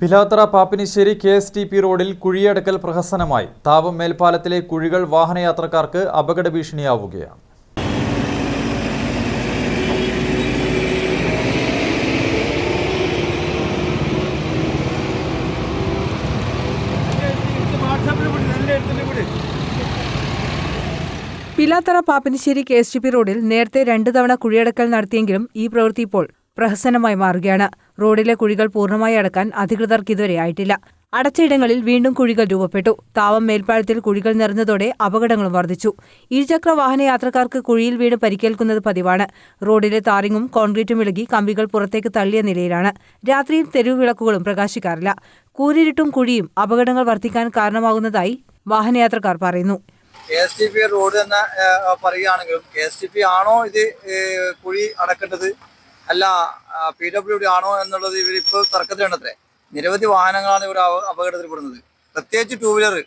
Pilathara Pappinissery K S T P റോഡിൽ കുഴിയടക്കൽ പ്രഹസനമായി. താപം മേൽപ്പാലത്തിലെ കുഴികൾ വാഹനയാത്രക്കാർക്ക് അപകട ഭീഷണിയാവുകയാണ്. Pilathara Pappinissery K S T P റോഡിൽ നേരത്തെ രണ്ടു തവണ കുഴിയടക്കൽ നടത്തിയെങ്കിലും ഈ പ്രവൃത്തി ഇപ്പോൾ പ്രഹസനമായി മാറുകയാണ്. റോഡിലെ കുഴികൾ പൂർണമായി അടക്കാൻ അധികൃതർക്ക് ഇതുവരെ ആയിട്ടില്ല. അടച്ചയിടങ്ങളിൽ വീണ്ടും കുഴികൾ രൂപപ്പെട്ടു. താവം മേൽപ്പാലത്തിൽ കുഴികൾ നിറഞ്ഞതോടെ അപകടങ്ങളും വർദ്ധിച്ചു. ഇരുചക്ര വാഹന യാത്രക്കാർക്ക് കുഴിയിൽ വീണ് പരിക്കേൽക്കുന്നത് പതിവാണ്. റോഡിലെ താറിങ്ങും കോൺക്രീറ്റും ഇളകി കമ്പികൾ പുറത്തേക്ക് തള്ളിയ നിലയിലാണ്. രാത്രിയും തെരുവ് വിളക്കുകളും പ്രകാശിക്കാറില്ല. കൂരിരുട്ടും കുഴിയും അപകടങ്ങൾ വർദ്ധിക്കാൻ കാരണമാകുന്നതായി വാഹനയാത്രക്കാർ പറയുന്നു. റോഡ് പറയുകയാണെങ്കിലും ആണോ ഇത് കുഴി അടക്കേണ്ടത്? അല്ല പി ഡബ്ല്യു ഡി ആണോ എന്നുള്ളത് ഇവരിപ്പോൾ തർക്കത്തിലുണ്ടത്രേ. നിരവധി വാഹനങ്ങളാണ് ഇവിടെ അപ- അപകടത്തിൽപ്പെടുന്നത്. പ്രത്യേകിച്ച് ടൂ വീലർ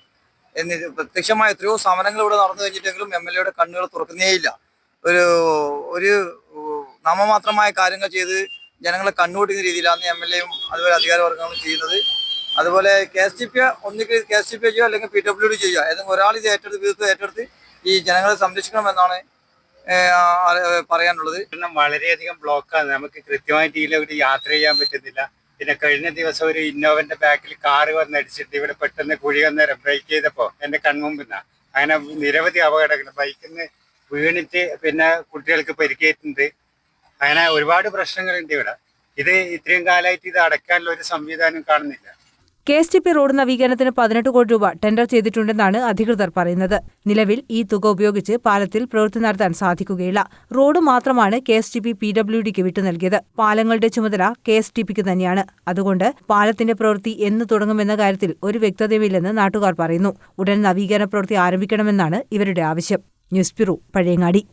എന്നി പ്രത്യക്ഷമായ എത്രയോ സമരങ്ങൾ ഇവിടെ നടന്നു കഴിഞ്ഞിട്ടെങ്കിലും എം എൽ എയുടെ കണ്ണുകൾ തുറക്കുന്നേയില്ല. ഒരു ഒരു നാമമാത്രമായ കാര്യങ്ങൾ ചെയ്ത് ജനങ്ങളെ കണ്ണുകൂട്ടുന്ന രീതിയിലാണ് എം എൽ എയും അതുപോലെ അധികാരവർഗങ്ങളും ചെയ്യുന്നത്. അതുപോലെ കെ എസ് ടി പി ഒന്നുകിൽ കെ എസ് ടി പി ചെയ്യുക അല്ലെങ്കിൽ പി ഡബ്ല്യു ഡി ചെയ്യുക. ഏതെങ്കിലും ഒരാൾ ഇത് ഏറ്റെടുത്ത് ഏറ്റെടുത്ത് ഈ ജനങ്ങളെ സംരക്ഷിക്കണമെന്നാണ് പറയാനുള്ളത്. കാരണം വളരെയധികം ബ്ലോക്കാണ് നമുക്ക് കൃത്യമായിട്ട് ഒരു യാത്ര ചെയ്യാൻ പറ്റുന്നില്ല. പിന്നെ കഴിഞ്ഞ ദിവസം ഒരു ഇന്നോവന്റെ ബാക്കിൽ കാറ് വന്നടിച്ചിട്ട് ഇവിടെ പെട്ടെന്ന് കുഴി വന്ന് ബ്രേക്ക് ചെയ്തപ്പോ എന്റെ കൺമുമ്പിന്ന. അങ്ങനെ നിരവധി അപകടങ്ങൾ. ബൈക്കിൽ നിന്ന് വീണിട്ട് പിന്നെ കുട്ടികൾക്ക് പരിക്കേറ്റിട്ടുണ്ട്. അങ്ങനെ ഒരുപാട് പ്രശ്നങ്ങളുണ്ട് ഇവിടെ. ഇത് ഇത്രയും കാലമായിട്ട് ഇത് അടയ്ക്കാനുള്ള ഒരു സംവിധാനം കാണുന്നില്ല. K S T P road നവീകരണത്തിന് പതിനെട്ട് കോടി രൂപ ടെൻഡർ ചെയ്തിട്ടുണ്ടെന്നാണ് അധികൃതർ പറയുന്നത്. നിലവിൽ ഈ തുക ഉപയോഗിച്ച് പാലത്തിൽ പ്രവൃത്തി നടത്താൻ സാധിക്കുകയില്ല. റോഡ് മാത്രമാണ് K S T P P W ഡിക്ക് വിട്ടു നൽകിയത്. പാലങ്ങളുടെ ചുമതല കെ എസ് ടി പിക്ക് തന്നെയാണ്. അതുകൊണ്ട് പാലത്തിന്റെ പ്രവൃത്തി എന്ന് തുടങ്ങുമെന്ന കാര്യത്തിൽ ഒരു വ്യക്തതയുമില്ലെന്ന് നാട്ടുകാർ പറയുന്നു. ഉടൻ നവീകരണ പ്രവൃത്തി ആരംഭിക്കണമെന്നാണ് ഇവരുടെ ആവശ്യം. News bureau Pazhayangadi.